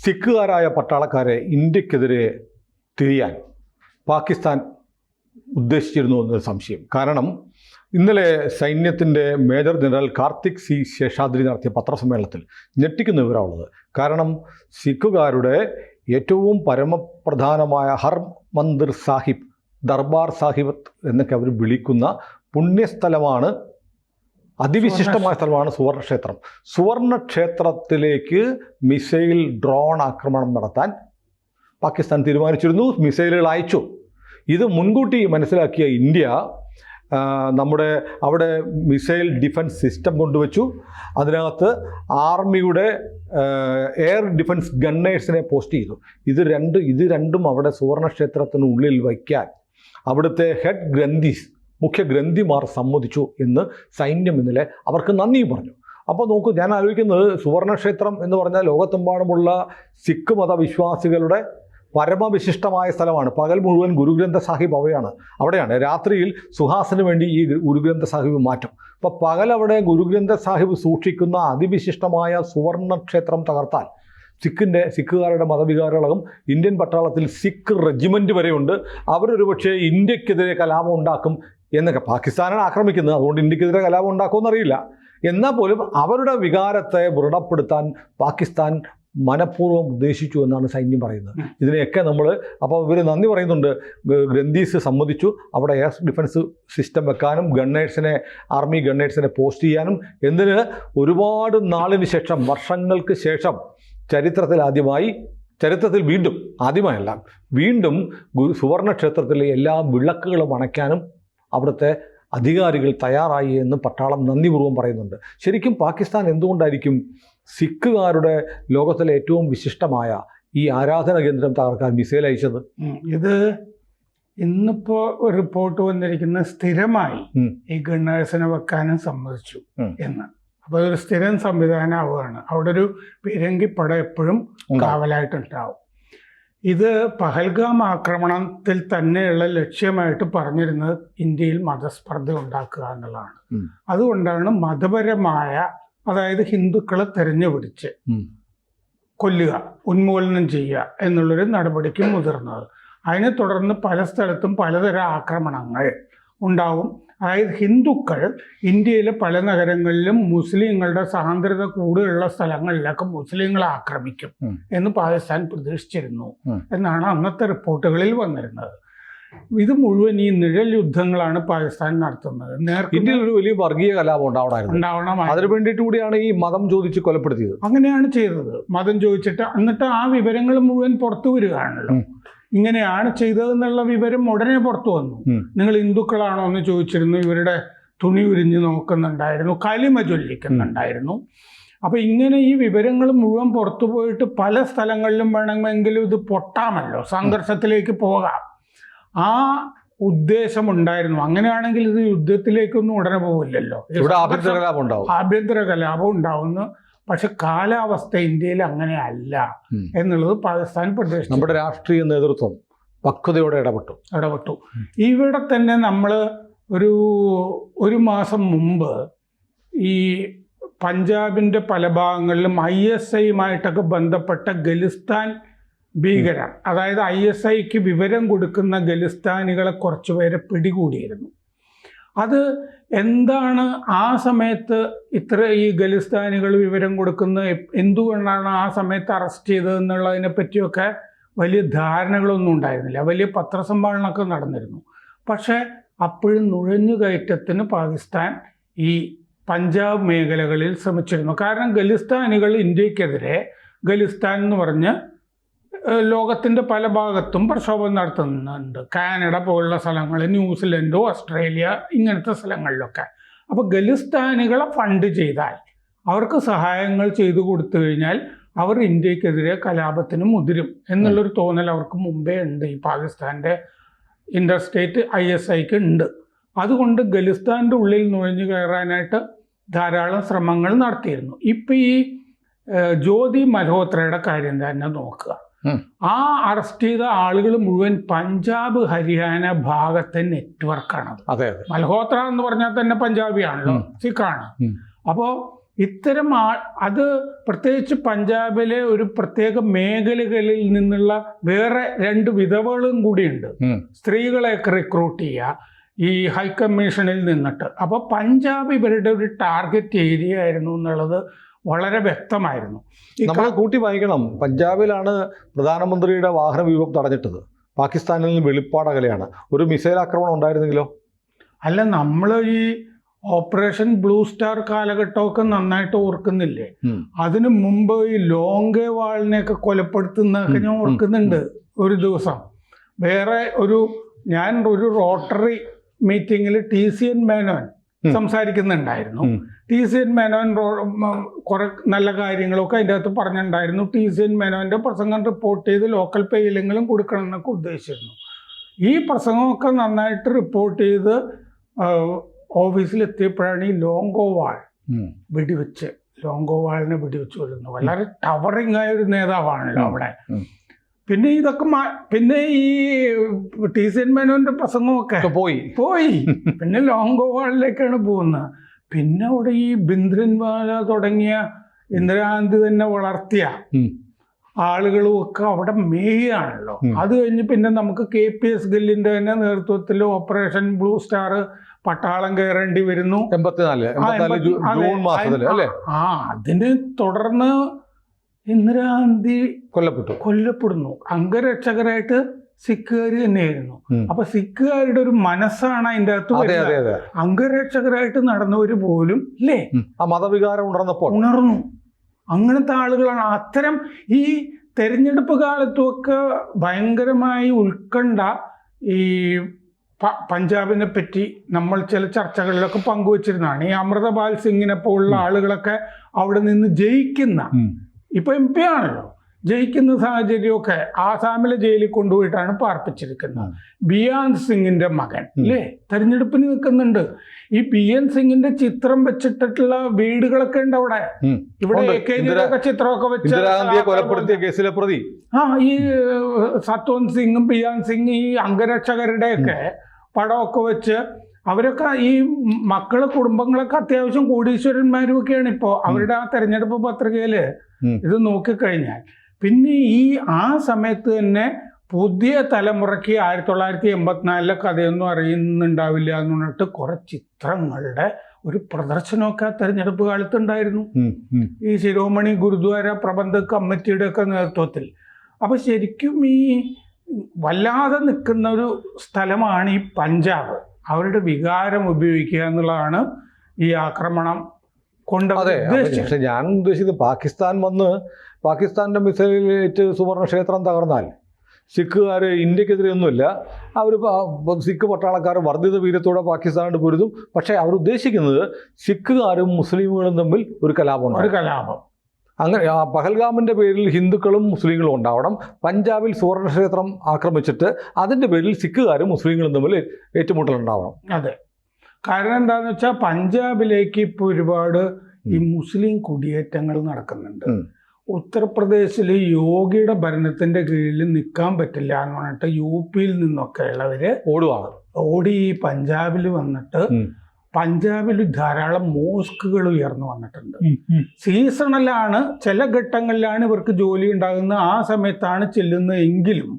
സിഖുകാരായ പട്ടാളക്കാരെ ഇന്ത്യക്കെതിരെ തിരിയാൻ പാകിസ്ഥാൻ ഉദ്ദേശിച്ചിരുന്നു എന്നൊരു സംശയം. കാരണം ഇന്നലെ സൈന്യത്തിന്റെ major general Karthik C Seshadri നടത്തിയ പത്രസമ്മേളനത്തിൽ ഞെട്ടിക്കുന്ന വിവരമുള്ളത് കാരണം സിഖുകാരുടെ ഏറ്റവും പരമപ്രധാനമായ ഹർ മന്ദിർ സാഹിബ് ദർബാർ സാഹിബ് എന്നൊക്കെ അവർ വിളിക്കുന്ന പുണ്യസ്ഥലമാണ് അതിവിശിഷ്ടമായ സ്ഥലമാണ് സുവർണക്ഷേത്രം. സുവർണക്ഷേത്രത്തിലേക്ക് മിസൈൽ ഡ്രോൺ ആക്രമണം നടത്താൻ പാകിസ്ഥാൻ തീരുമാനിച്ചിരുന്നു. മിസൈലുകൾ അയച്ചു. ഇത് മുൻകൂട്ടി മനസ്സിലാക്കിയ ഇന്ത്യ നമ്മുടെ അവിടെ മിസൈൽ ഡിഫൻസ് സിസ്റ്റം കൊണ്ടുവച്ചു. അതിനകത്ത് ആർമിയുടെ എയർ ഡിഫൻസ് ഗണ്ണേഴ്സിനെ പോസ്റ്റ് ചെയ്തു. ഇത് രണ്ട് ഇത് രണ്ടും അവിടെ സുവർണക്ഷേത്രത്തിനുള്ളിൽ വയ്ക്കാൻ. അവിടുത്തെ ഹെഡ് ഗ്രന്ഥീസ് മുഖ്യ ഗ്രന്ഥിമാർ സമ്മതിച്ചു എന്ന് സൈന്യം ഇന്നലെ അവർക്ക് നന്ദി പറഞ്ഞു. അപ്പോൾ നോക്കൂ ഞാൻ ആലോചിക്കുന്നത് സുവർണക്ഷേത്രം എന്ന് പറഞ്ഞാൽ ലോകത്തെമ്പാടുമുള്ള സിഖ് മതവിശ്വാസികളുടെ പരമവിശിഷ്ടമായ സ്ഥലമാണ്. പകൽ മുഴുവൻ ഗുരുഗ്രന്ഥ സാഹിബ് അവയാണ് അവിടെയാണ്. രാത്രിയിൽ സുഹാസിന് വേണ്ടി ഈ ഗുരുഗ്രന്ഥ സാഹിബ് മാറ്റും. അപ്പോൾ പകൽ അവിടെ ഗുരുഗ്രന്ഥ സാഹിബ് സൂക്ഷിക്കുന്ന അതിവിശിഷ്ടമായ സുവർണക്ഷേത്രം തകർത്താൽ സിഖിന്റെ സിഖുകാരുടെ മതവികാരളകം ഇന്ത്യൻ പട്ടാളത്തിൽ സിഖ് റെജിമെന്റ് വരെയുണ്ട്. അവരൊരു പക്ഷേ ഇന്ത്യക്കെതിരെ കലാപം ഉണ്ടാക്കും എന്നൊക്കെ പാകിസ്ഥാനാണ് ആക്രമിക്കുന്നത്. അതുകൊണ്ട് ഇന്ത്യക്കെതിരെ കലാപം ഉണ്ടാക്കുമെന്നറിയില്ല എന്നാൽ പോലും അവരുടെ വികാരത്തെ ദൃഢപ്പെടുത്താൻ പാകിസ്ഥാൻ മനഃപൂർവം ഉദ്ദേശിച്ചു എന്നാണ് സൈന്യം പറയുന്നത്. ഇതിനെയൊക്കെ നമ്മൾ അപ്പോൾ ഇവർ നന്ദി പറയുന്നുണ്ട്. ഗ്രന്ഥീസ് സമ്മതിച്ചു. അവിടെ എയർ ഡിഫൻസ് സിസ്റ്റം വെക്കാനും ഗണ്ണേഴ്സിനെ ആർമി ഗണ്ണേഴ്സിനെ പോസ്റ്റ് ചെയ്യാനും എന്തിന് ഒരുപാട് നാളിന് ശേഷം വർഷങ്ങൾക്ക് ശേഷം ചരിത്രത്തിൽ ആദ്യമായി ചരിത്രത്തിൽ വീണ്ടും ആദ്യമായല്ല വീണ്ടും ഗുരു സുവർണക്ഷേത്രത്തിലെ എല്ലാ വിളക്കുകളും അണയ്ക്കാനും അവിടുത്തെ അധികാരികൾ തയ്യാറായി എന്ന് പട്ടാളം നന്ദിപൂർവം പറയുന്നുണ്ട്. ശരിക്കും പാകിസ്ഥാൻ എന്തുകൊണ്ടായിരിക്കും സിഖുകാരുടെ ലോകത്തിലെ ഏറ്റവും വിശിഷ്ടമായ ഈ ആരാധന കേന്ദ്രം തകർക്കാൻ മിസൈൽ അയച്ചത്? ഇത് ഇന്നിപ്പോ ഒരു റിപ്പോർട്ട് വന്നിരിക്കുന്ന സ്ഥിരമായി ഈ ഗണ്ണേഴ്സിനെ വെക്കാനും സമ്മതിച്ചു എന്ന്. അപ്പൊ അതൊരു സ്ഥിരം സംവിധാനം ആവുകയാണ് അവിടെ ഒരു പീരങ്കിപ്പട എപ്പോഴും. കാവലായിട്ടുണ്ടാവും. ഇത് പഹൽഗാം ആക്രമണത്തിൽ തന്നെയുള്ള ലക്ഷ്യമായിട്ട് പറഞ്ഞിരുന്നത് ഇന്ത്യയിൽ മതസ്പർദ്ധ ഉണ്ടാക്കുക എന്നുള്ളതാണ്. അതുകൊണ്ടാണ് മതപരമായ അതായത് ഹിന്ദുക്കളെ തെരഞ്ഞുപിടിച്ച്. കൊല്ലുക ഉന്മൂലനം ചെയ്യുക എന്നുള്ളൊരു നടപടിക്ക് മുതിർന്നത്. അതിനെ തുടർന്ന് പല സ്ഥലത്തും പലതരം ആക്രമണങ്ങൾ ഉണ്ടാവും. അതായത് ഹിന്ദുക്കൾ ഇന്ത്യയിലെ പല നഗരങ്ങളിലും മുസ്ലിങ്ങളുടെ സാന്ദ്രത കൂടുതലുള്ള സ്ഥലങ്ങളിലൊക്കെ മുസ്ലിങ്ങളെ ആക്രമിക്കും. എന്ന് പാകിസ്ഥാൻ പ്രതീക്ഷിച്ചിരുന്നു എന്നാണ് അന്നത്തെ റിപ്പോർട്ടുകളിൽ വന്നിരുന്നത്. ഇത് മുഴുവൻ ഈ നിഴൽ യുദ്ധങ്ങളാണ് പാകിസ്ഥാൻ നടത്തുന്നത്. ഇന്ത്യയിൽ ഒരു വലിയ വർഗീയ കലാപം ഉണ്ടാവണമായിരുന്നു. ഉണ്ടാവണമായി അതിനു വേണ്ടിയിട്ട് കൂടിയാണ് ഈ മതം ചോദിച്ച് കൊലപ്പെടുത്തിയത്. അങ്ങനെയാണ് ചെയ്തത്. മതം ചോദിച്ചിട്ട് എന്നിട്ട് ആ വിവരങ്ങൾ മുഴുവൻ പുറത്തു വരികയാണല്ലോ. ഇങ്ങനെയാണ് ചെയ്തതെന്നുള്ള വിവരം ഉടനെ പുറത്തു വന്നു. നിങ്ങൾ ഹിന്ദുക്കളാണോ എന്ന് ചോദിച്ചിരുന്നു. ഇവരുടെ തുണി ഉരിഞ്ഞ് നോക്കുന്നുണ്ടായിരുന്നു. കലിമ ചൊല്ലിക്കുന്നുണ്ടായിരുന്നു. അപ്പൊ ഇങ്ങനെ ഈ വിവരങ്ങൾ മുഴുവൻ പുറത്തു പോയിട്ട് പല സ്ഥലങ്ങളിലും വേണമെങ്കിലും ഇത് പൊട്ടാമല്ലോ. സംഘർഷത്തിലേക്ക് പോകാം. ആ ഉദ്ദേശമുണ്ടായിരുന്നു. അങ്ങനെയാണെങ്കിൽ ഇത് യുദ്ധത്തിലേക്കൊന്നും ഉടനെ പോകില്ലല്ലോ ആഭ്യന്തര കലാപം ഉണ്ടാവും. ആഭ്യന്തര കലാപം ഉണ്ടാവുന്നു. പക്ഷെ കാലാവസ്ഥ ഇന്ത്യയിൽ അങ്ങനെ അല്ല. എന്നുള്ളത് പാകിസ്ഥാൻ പ്രദേശം നമ്മുടെ രാഷ്ട്രീയ നേതൃത്വം പക്വതയോടെ ഇടപെട്ടു. ഇടപെട്ടു. ഇവിടെ തന്നെ നമ്മൾ ഒരു ഒരു മാസം മുമ്പ് ഈ പഞ്ചാബിന്റെ പല ഭാഗങ്ങളിലും ഐ എസ് ഐയുമായിട്ടൊക്കെ ബന്ധപ്പെട്ട ഖലിസ്ഥാൻ ഭീകരർ അതായത് ഐ എസ് ഐക്ക് വിവരം കൊടുക്കുന്ന ഗലിസ്ഥാനികളെ കുറച്ചുപേരെ പിടികൂടിയിരുന്നു. അത് എന്താണ് ആ സമയത്ത് ഇത്ര ഈ ഖലിസ്ഥാനികൾ വിവരം കൊടുക്കുന്ന എന്തുകൊണ്ടാണ് ആ സമയത്ത് അറസ്റ്റ് ചെയ്തതെന്നുള്ളതിനെ പറ്റിയൊക്കെ വലിയ ധാരണകളൊന്നും ഉണ്ടായിരുന്നില്ല. വലിയ പത്രസമ്മേളനമൊക്കെ നടന്നിരുന്നു. പക്ഷേ അപ്പോഴും നുഴഞ്ഞുകയറ്റത്തിന് പാകിസ്ഥാൻ ഈ പഞ്ചാബ് മേഖലകളിൽ ശ്രമിച്ചിരുന്നു. കാരണം ഖലിസ്ഥാനികൾ ഇന്ത്യക്കെതിരെ ഖലിസ്ഥാൻ എന്ന് പറഞ്ഞ് ലോകത്തിന്റെ പല ഭാഗത്തും പ്രക്ഷോഭം നടത്തുന്നുണ്ട്. കാനഡ പോലുള്ള സ്ഥലങ്ങൾ ന്യൂസിലൻഡ് ഓസ്ട്രേലിയ ഇങ്ങനത്തെ സ്ഥലങ്ങളിലൊക്കെ. അപ്പോൾ ഖലിസ്ഥാനികളെ ഫണ്ട് ചെയ്താൽ അവർക്ക് സഹായങ്ങൾ ചെയ്തു കൊടുത്തു കഴിഞ്ഞാൽ അവർ ഇന്ത്യക്കെതിരെ കലാപത്തിന് മുതിരും എന്നുള്ളൊരു തോന്നൽ അവർക്ക് മുമ്പേ ഉണ്ട്. ഈ പാകിസ്ഥാന്റെ ഇന്റർസ്റ്റേറ്റ് ഐ എസ് ഐക്ക് ഉണ്ട്. അതുകൊണ്ട് ഖലിസ്ഥാന്റെ ഉള്ളിൽ നുഴഞ്ഞു കയറാനായിട്ട് ധാരാളം ശ്രമങ്ങൾ നടത്തിയിരുന്നു. ഇപ്പം ഈ ജ്യോതി മൽഹോത്രയുടെ കാര്യം തന്നെ നോക്കുക. ആ അറസ്റ്റ് ചെയ്ത ആളുകൾ മുഴുവൻ പഞ്ചാബ് ഹരിയാന ഭാഗത്തെ നെറ്റ്വർക്കാണ് അതെ. അതെ മൽഹോത്ര എന്ന് പറഞ്ഞാൽ തന്നെ പഞ്ചാബിയാണല്ലോ. സിഖാണ്. അപ്പോ അപ്പോൾ ഇത്തരം ആ അത് പ്രത്യേകിച്ച് പഞ്ചാബിലെ ഒരു പ്രത്യേക മേഖലകളിൽ നിന്നുള്ള വേറെ രണ്ട് വിധവകളും കൂടിയുണ്ട്. സ്ത്രീകളെ സ്ത്രീകളെയൊക്കെ റിക്രൂട്ട് ചെയ്യുക ഈ ഹൈക്കമ്മീഷനിൽ നിന്നിട്ട്. അപ്പോൾ പഞ്ചാബ് ഇവരുടെ ഒരു ടാർഗറ്റ് ഏരിയ ആയിരുന്നു എന്നുള്ളത് വളരെ വ്യക്തമായിരുന്നു. നമ്മൾ കൂട്ടി വായിക്കണം. പഞ്ചാബിലാണ് പ്രധാനമന്ത്രിയുടെ വാഹന വ്യൂഹം തടഞ്ഞിട്ടത്. പാകിസ്ഥാനിൽ നിന്ന് വെളിപ്പാടകലെയാണ് ഒരു മിസൈൽ ആക്രമണം ഉണ്ടായിരുന്നെങ്കിലോ? അല്ല നമ്മൾ ഈ ഓപ്പറേഷൻ ബ്ലൂ സ്റ്റാർ കാലഘട്ടമൊക്കെ നന്നായിട്ട് ഓർക്കുന്നില്ലേ. അതിനു മുമ്പ് ഈ ലോങ്കെ വാളിനെയൊക്കെ കൊലപ്പെടുത്തുന്നതൊക്കെ ഞാൻ ഓർക്കുന്നുണ്ട് ഒരു ദിവസം. വേറെ ഒരു ഞാൻ ഒരു റോട്ടറി മീറ്റിങ്ങിൽ ടി സി എൻ മേനോൻ. സംസാരിക്കുന്നുണ്ടായിരുന്നു. ടി സി എൻ മേനോൻ കുറെ നല്ല കാര്യങ്ങളൊക്കെ അതിന്റെ അകത്ത് പറഞ്ഞിട്ടുണ്ടായിരുന്നു. ടി സി എൻ മേനോന്റെ പ്രസംഗം റിപ്പോർട്ട് ചെയ്ത് ലോക്കൽ പേയിലെങ്കിലും കൊടുക്കണം എന്നൊക്കെ ഉദ്ദേശിച്ചിരുന്നു. ഈ പ്രസംഗമൊക്കെ നന്നായിട്ട് റിപ്പോർട്ട് ചെയ്ത് ഓഫീസിലെത്തിയപ്പോഴാണ് ഈ ലോങ്കോവാൾ. വെടിവെച്ച് ലോങ്കോവാളിനെ വെടിവെച്ച് കൊല്ലുന്നു വളരെ ടവറിങ് ആയ ഒരു നേതാവാണല്ലോ അവിടെ. പിന്നെ ഇതൊക്കെ പിന്നെ ഈ ടി സി എൻ മേനോന്റെ പ്രസംഗമൊക്കെ. പോയി. പോയി. പിന്നെ ലോങ് ഗോവാളിലേക്കാണ് പോകുന്നത്. പിന്നെ അവിടെ ഈ ബിന്ദ്രൻവാല തുടങ്ങിയ ഇന്ദിരാഗാന്ധി തന്നെ വളർത്തിയ. ആളുകളും ഒക്കെ അവിടെ മേയാണല്ലോ. അത് കഴിഞ്ഞ് പിന്നെ നമുക്ക് കെ പി എസ് ഗില്ലിന്റെ തന്നെ നേതൃത്വത്തിൽ ഓപ്പറേഷൻ ബ്ലൂ സ്റ്റാർ പട്ടാളം കയറേണ്ടി വരുന്നു. എൺപത്തിനാല് ജൂൺ അല്ലേ? ആ അതിനെ തുടർന്ന് ഇന്ദിരാഗാന്ധി കൊല്ലപ്പെട്ടു. കൊല്ലപ്പെടുന്നു. അംഗരക്ഷകരായിട്ട് സിഖുകാർ തന്നെയായിരുന്നു. അപ്പൊ സിഖുകാരുടെ ഒരു മനസ്സാണ് അതിന്റെ അകത്ത് അംഗരക്ഷകരായിട്ട് നടന്നവർ പോലും അല്ലേ ആ മതവികാരം ഉണർന്നപ്പോൾ. ഉണർന്നു. അങ്ങനത്തെ ആളുകളാണ്. അത്തരം ഈ തെരഞ്ഞെടുപ്പ് കാലത്തുമൊക്കെ ഭയങ്കരമായി ഉത്കണ്ഠ ഈ പഞ്ചാബിനെ പറ്റി നമ്മൾ ചില ചർച്ചകളിലൊക്കെ പങ്കുവച്ചിരുന്നതാണ്. ഈ അമൃതപാൽ സിംഗിനെ പോലുള്ള ആളുകളൊക്കെ അവിടെ നിന്ന് ജയിക്കുന്ന ഉം. ഇപ്പൊ എം പി ആണല്ലോ. ജയിക്കുന്ന സാഹചര്യമൊക്കെ ആസാമിലെ ജയിലിൽ കൊണ്ടുപോയിട്ടാണ് പാർപ്പിച്ചിരിക്കുന്നത്. ബിയാൻ സിംഗിന്റെ മകൻ. അല്ലേ? തെരഞ്ഞെടുപ്പിന് നിൽക്കുന്നുണ്ട്. ഈ ബി എൻ സിംഗിന്റെ ചിത്രം വെച്ചിട്ടുള്ള വീടുകളൊക്കെ ഉണ്ട് അവിടെ. ഇവിടെ ഉണ്ട്. എ കെ ഇന്ദിരാ- ജിയുടെ ചിത്രമൊക്കെ വെച്ച് കൊലപ്പെടുത്തിയ കേസിലെ പ്രതി. ആ ഈ സത്വന്ത് സിംഗും ബിയാൻ സിംഗ് ഈ അംഗരക്ഷകരുടെയൊക്കെ പടമൊക്കെ വെച്ച് അവരൊക്കെ ഈ മക്കൾ കുടുംബങ്ങളൊക്കെ അത്യാവശ്യം കോടീശ്വരന്മാരും ഒക്കെയാണ് ഇപ്പോൾ അവരുടെ ആ തെരഞ്ഞെടുപ്പ് പത്രികയിൽ. ഇത് നോക്കിക്കഴിഞ്ഞാൽ പിന്നെ ഈ ആ സമയത്ത് തന്നെ പുതിയ തലമുറയ്ക്ക് ആയിരത്തി തൊള്ളായിരത്തി എൺപത്തിനാലിലെ കഥയൊന്നും അറിയുന്നുണ്ടാവില്ല എന്ന് പറഞ്ഞിട്ട് കുറെ ചിത്രങ്ങളുടെ ഒരു പ്രദർശനമൊക്കെ ആ തെരഞ്ഞെടുപ്പ് കാലത്തുണ്ടായിരുന്നു. ഈ ശിരോമണി ഗുരുദ്വാര പ്രബന്ധ കമ്മിറ്റിയുടെ ഒക്കെ നേതൃത്വത്തിൽ അപ്പൊ ശരിക്കും ഈ വല്ലാതെ നിൽക്കുന്ന ഒരു സ്ഥലമാണ് ഈ പഞ്ചാബ് അവരുടെ വികാരം ഉപയോഗിക്കുക എന്നുള്ളതാണ് ഈ ആക്രമണം കൊണ്ട് അതെ പക്ഷെ ഞാൻ ഉദ്ദേശിച്ചത് പാകിസ്ഥാൻ വന്ന് പാകിസ്ഥാന്റെ മിസൈലേറ്റ് സുവർണ ക്ഷേത്രം തകർന്നാൽ സിഖുകാർ ഇന്ത്യക്കെതിരെ ഒന്നുമില്ല അവർ സിഖ് പട്ടാളക്കാർ വർദ്ധിത വീരത്തോടെ പാകിസ്ഥാനോട് പൊരുതും. പക്ഷേ അവർ ഉദ്ദേശിക്കുന്നത് സിഖുകാരും മുസ്ലിമുകളും തമ്മിൽ ഒരു കലാപമാണ് ഒരു കലാപം. അങ്ങനെ ആ പഹൽഗാമിന്റെ പേരിൽ ഹിന്ദുക്കളും മുസ്ലിങ്ങളും ഉണ്ടാവണം. പഞ്ചാബിൽ സുവർണക്ഷേത്രം ആക്രമിച്ചിട്ട് അതിന്റെ പേരിൽ സിഖുകാരും മുസ്ലിങ്ങളും തമ്മിൽ ഏറ്റുമുട്ടലുണ്ടാവണം. അതെ. കാരണം എന്താന്ന് വെച്ചാൽ പഞ്ചാബിലേക്ക് ഇപ്പോൾ ഒരുപാട് ഈ മുസ്ലിം കുടിയേറ്റങ്ങൾ നടക്കുന്നുണ്ട്. ഉത്തർപ്രദേശിൽ യോഗിയുടെ ഭരണത്തിന്റെ കീഴിൽ നിൽക്കാൻ പറ്റില്ല എന്ന് പറഞ്ഞിട്ട് യു പിയിൽ നിന്നൊക്കെ ഉള്ളവര് ഓടുവാണ്. ഓടി ഈ പഞ്ചാബിൽ വന്നിട്ട്. പഞ്ചാബിൽ ധാരാളം മോസ്കുകൾ ഉയർന്നു വന്നിട്ടുണ്ട്. സീസണലാണ് ചില ഘട്ടങ്ങളിലാണ് ഇവർക്ക് ജോലി ഉണ്ടാകുന്നത്. ആ സമയത്താണ് ചെല്ലുന്നത് എങ്കിലും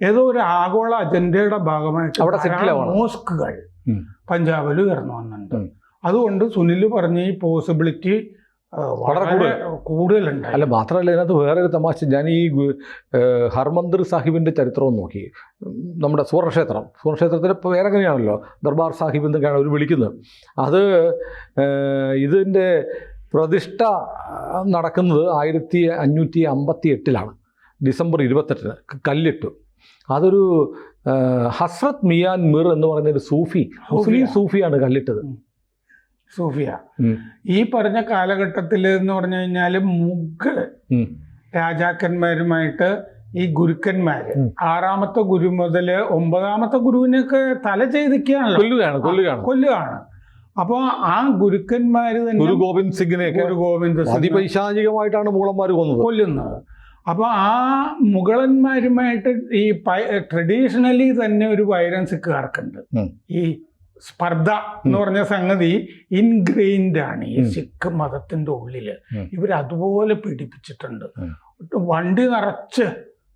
ഏതോ ഒരു ആഗോള അജണ്ടയുടെ ഭാഗമായിട്ട് മോസ്കുകൾ പഞ്ചാബിൽ ഉയർന്നു വന്നിട്ടുണ്ട്. അതുകൊണ്ട് സുനിൽ പറഞ്ഞ ഈ പോസിബിലിറ്റി വളരെ കൂടുതലുണ്ട് അല്ല മാത്രമല്ല ഇതിനകത്ത് വേറൊരു തമാശ. ഞാൻ ഈ ഹർമന്ദർ സാഹിബിന്റെ ചരിത്രവും നോക്കി. നമ്മുടെ സുവർണക്ഷേത്രം. സുവർണക്ഷേത്രത്തിൽ ഇപ്പോൾ വേറെ എങ്ങനെയാണല്ലോ? ദർബാർ സാഹിബ് എന്നൊക്കെയാണ് അവർ വിളിക്കുന്നത്. അത് ഇതിന്റെ പ്രതിഷ്ഠ നടക്കുന്നത് ആയിരത്തി അഞ്ഞൂറ്റി അമ്പത്തി എട്ടിലാണ് ഡിസംബർ ഇരുപത്തെട്ടിന്. കല്ലിട്ടു. അതൊരു ഹസ്രത് മിയാൻ മിർ എന്ന് പറയുന്ന ഒരു സൂഫി മുസ്ലിം സൂഫിയാണ് കല്ലിട്ടത്. സൂഫിയ ഈ പറഞ്ഞ കാലഘട്ടത്തിൽ എന്ന് പറഞ്ഞു കഴിഞ്ഞാൽ മുഗൾ രാജാക്കന്മാരുമായിട്ട് ഈ ഗുരുക്കന്മാര് ആറാമത്തെ ഗുരു മുതൽ ഒമ്പതാമത്തെ ഗുരുവിനൊക്കെ തല ചെയ്തിരിക്കുകയാണല്ലോ. കൊല്ലുകയാണ് കൊല്ലുകയാണ്. കൊല്ലുകയാണ്. അപ്പൊ ആ ഗുരുക്കന്മാര് ഗുരു തന്നെ ഗോവിന്ദ് സിംഗിനെ ഗുരു ഗോവിന്ദ് അതിപൈശാചികമായിട്ടാണ് മൂളന്മാർ കൊന്നത്. കൊല്ലുന്നത്. അപ്പൊ ആ മുഗളന്മാരുമായിട്ട് ഈ ട്രഡീഷണലി തന്നെ ഒരു വൈലൻസ് കാർക്കുണ്ട്. ഈ സ്പർദ്ധ എന്ന് പറഞ്ഞ സംഗതി ഇൻഗ്രെയിൻഡ് ആണ്. ഈ സിഖ് മതത്തിന്റെ ഉള്ളിൽ ഇവരതുപോലെ ഇവർ അതുപോലെ പീഡിപ്പിച്ചിട്ടുണ്ട് വണ്ടി നിറച്ച്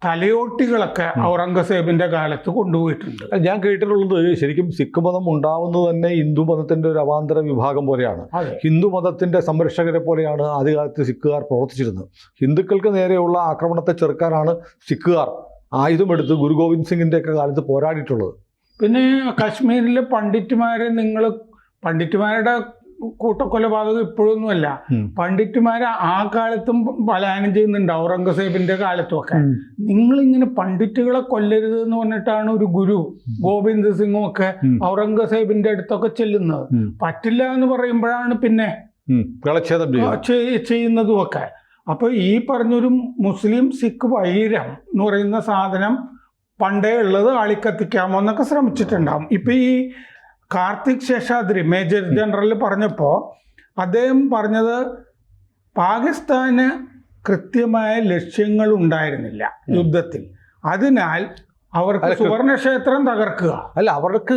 തലയോട്ടികളൊക്കെ ഔറംഗസേബിന്റെ കാലത്ത് കൊണ്ടുപോയിട്ടുണ്ട്. ഞാൻ കേട്ടിട്ടുള്ളത് ശരിക്കും സിഖ് മതം ഉണ്ടാവുന്നത് തന്നെ ഹിന്ദു മതത്തിന്റെ ഒരു അവാന്തര വിഭാഗം പോലെയാണ്. ഹിന്ദു മതത്തിന്റെ സംരക്ഷകരെ പോലെയാണ് ആദ്യകാലത്ത് സിഖുകാർ പ്രവർത്തിച്ചിരുന്നത്. ഹിന്ദുക്കൾക്ക് നേരെയുള്ള ആക്രമണത്തെ ചെറുക്കാനാണ് സിഖുകാർ ആയുധമെടുത്ത് ഗുരു ഗോവിന്ദ് സിംഗിന്റെ ഒക്കെ കാലത്ത് പോരാടിയിട്ടുള്ളത്. പിന്നെ കശ്മീരിലെ പണ്ഡിറ്റുമാരെ നിങ്ങൾ പണ്ഡിറ്റുമാരുടെ കൂട്ടക്കൊലപാതകം ഇപ്പോഴൊന്നുമല്ല. പണ്ഡിറ്റുമാരെ ആ കാലത്തും പലായനം ചെയ്യുന്നുണ്ട് ഔറംഗസേബിന്റെ കാലത്തും ഒക്കെ നിങ്ങളിങ്ങനെ പണ്ഡിറ്റുകളെ കൊല്ലരുത് എന്ന് പറഞ്ഞിട്ടാണ് ഒരു ഗുരു ഗോവിന്ദ് സിംഗും ഒക്കെ ഔറംഗസേബിന്റെ അടുത്തൊക്കെ ചെല്ലുന്നത്. പറ്റില്ല എന്ന് പറയുമ്പോഴാണ് പിന്നെ ചെയ്യുന്നതും ഒക്കെ അപ്പൊ ഈ പറഞ്ഞൊരു മുസ്ലിം സിഖ് വൈരം എന്ന് പറയുന്ന സാധനം പണ്ടേ ഉള്ളത് ആളിക്കത്തിക്കാമോ എന്നൊക്കെ ശ്രമിച്ചിട്ടുണ്ടാവും. ഇപ്പൊ ഈ കാർത്തിക് ശേഷാദ്രി മേജർ ജനറൽ പറഞ്ഞപ്പോ അദ്ദേഹം പറഞ്ഞത് പാകിസ്ഥാന് കൃത്യമായ ലക്ഷ്യങ്ങൾ ഉണ്ടായിരുന്നില്ല യുദ്ധത്തിൽ. അതിനാൽ അവർക്ക് സുവർണ ക്ഷേത്രം സുവർണക്ഷേത്രം തകർക്കുക. അല്ല അവർക്ക്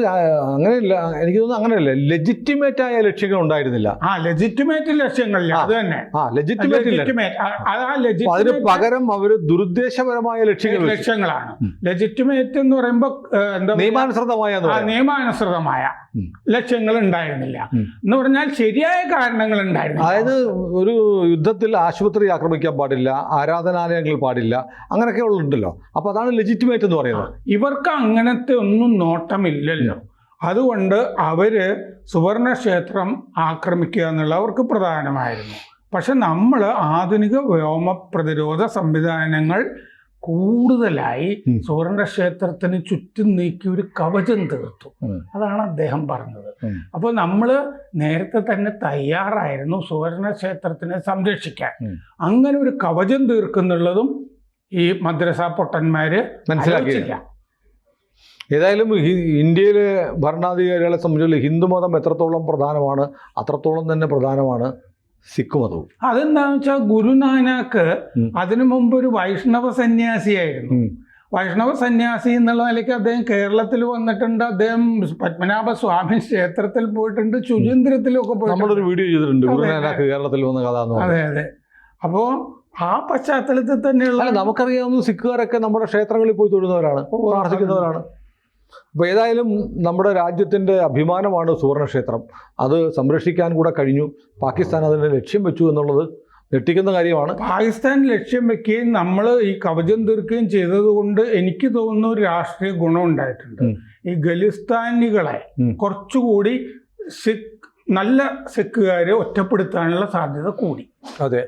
അങ്ങനെയല്ല എനിക്ക് തോന്നുന്നു അങ്ങനെയല്ല ലെജിറ്റിമേറ്റ് ആയ ലക്ഷ്യങ്ങൾ ഉണ്ടായിരുന്നില്ല. ആ ലെജിറ്റിമേറ്റ് ലക്ഷ്യങ്ങളില്ല അത് തന്നെ. ആ ലെജിറ്റിമേറ്റ് അതിന് പകരം അവർ ദുരുദ്ദേശപരമായ ലക്ഷ്യങ്ങൾ ലക്ഷ്യങ്ങളാണ്. ലെജിറ്റിമേറ്റ് എന്ന് പറയുമ്പോൾ എന്താ നിയമാനുസൃതമായ. നിയമാനുസൃതമായ ലക്ഷ്യങ്ങൾ ഉണ്ടായിരുന്നില്ല. എന്ന് പറഞ്ഞാൽ ശരിയായ കാരണങ്ങൾ ഉണ്ടായിരുന്നു അതായത് ഒരു യുദ്ധത്തിൽ ആശുപത്രി ആക്രമിക്കാൻ പാടില്ല ആരാധനാലയങ്ങൾ പാടില്ല അങ്ങനെയൊക്കെ ഉണ്ടല്ലോ അപ്പൊ അതാണ് ലെജിറ്റിമേറ്റ് എന്ന് പറയുന്നത്. ഇവർക്ക് അങ്ങനത്തെ ഒന്നും നോട്ടമില്ലല്ലോ. അതുകൊണ്ട് അവർ സുവർണക്ഷേത്രം ആക്രമിക്കുക എന്നുള്ള അവർക്ക് പ്രധാനമായിരുന്നു. പക്ഷെ നമ്മൾ ആധുനിക വ്യോമ പ്രതിരോധ സംവിധാനങ്ങൾ കൂടുതലായി സുവർണ സുവർണക്ഷേത്രത്തിന് ചുറ്റും നീക്കി ഒരു കവചം തീർത്തു. അതാണ് അദ്ദേഹം പറഞ്ഞത്. അപ്പോൾ നമ്മൾ നേരത്തെ തന്നെ തയ്യാറായിരുന്നു സുവർണക്ഷേത്രത്തിനെ സംരക്ഷിക്കാൻ. അങ്ങനെ ഒരു കവചം തീർക്കുന്നുള്ളതും ഈ മദ്രസ പൊട്ടന്മാര് മനസ്സിലാക്കിയില്ല. ഏതായാലും ഇന്ത്യയിലെ ഭരണാധികാരികളെ സംബന്ധിച്ചുള്ള ഹിന്ദുമതം എത്രത്തോളം പ്രധാനമാണ് അത്രത്തോളം തന്നെ പ്രധാനമാണ് സിഖ് മതവും. അതെന്താണെന്ന് വെച്ചാൽ ഗുരുനാനാക്ക് അതിനു മുമ്പ് ഒരു വൈഷ്ണവ സന്യാസിയായിരുന്നു. വൈഷ്ണവ സന്യാസി എന്നുള്ള നിലയ്ക്ക് അദ്ദേഹം കേരളത്തിൽ വന്നിട്ടുണ്ട് അദ്ദേഹം പത്മനാഭ സ്വാമി ക്ഷേത്രത്തിൽ പോയിട്ടുണ്ട് ശുചീന്ദ്രത്തിലൊക്കെ പോയിട്ടുണ്ട്. നമ്മളൊരു വീഡിയോ ചെയ്തിട്ടുണ്ട് ഗുരുനാനാക്ക് കേരളത്തിൽ വന്ന കഥ അതെ അതെ. അപ്പോ ആ പശ്ചാത്തലത്തിൽ തന്നെയുള്ള അല്ല നമുക്കറിയാവുന്ന സിഖുകാരൊക്കെ നമ്മുടെ ക്ഷേത്രങ്ങളിൽ പോയി തൊഴുന്നവരാണ് പ്രാർത്ഥിക്കുന്നവരാണ്. അപ്പോൾ ഏതായാലും നമ്മുടെ രാജ്യത്തിന്റെ അഭിമാനമാണ് സുവർണക്ഷേത്രം. അത് സംരക്ഷിക്കാൻ കൂടെ കഴിഞ്ഞു. പാകിസ്ഥാൻ അതിനെ ലക്ഷ്യം വെച്ചു എന്നുള്ളത് ഞെട്ടിക്കുന്ന കാര്യമാണ്. പാകിസ്ഥാൻ ലക്ഷ്യം വെക്കുകയും നമ്മൾ ഈ കവചം തീർക്കുകയും ചെയ്തതുകൊണ്ട് എനിക്ക് തോന്നുന്ന ഒരു രാഷ്ട്രീയ ഗുണം ഉണ്ടായിട്ടുണ്ട്. ഈ ഖലിസ്ഥാനികളെ കുറച്ചുകൂടി സിഖ് നല്ല സിഖുകാരെ ഒറ്റപ്പെടുത്താനുള്ള സാധ്യത കൂടി. അതെ.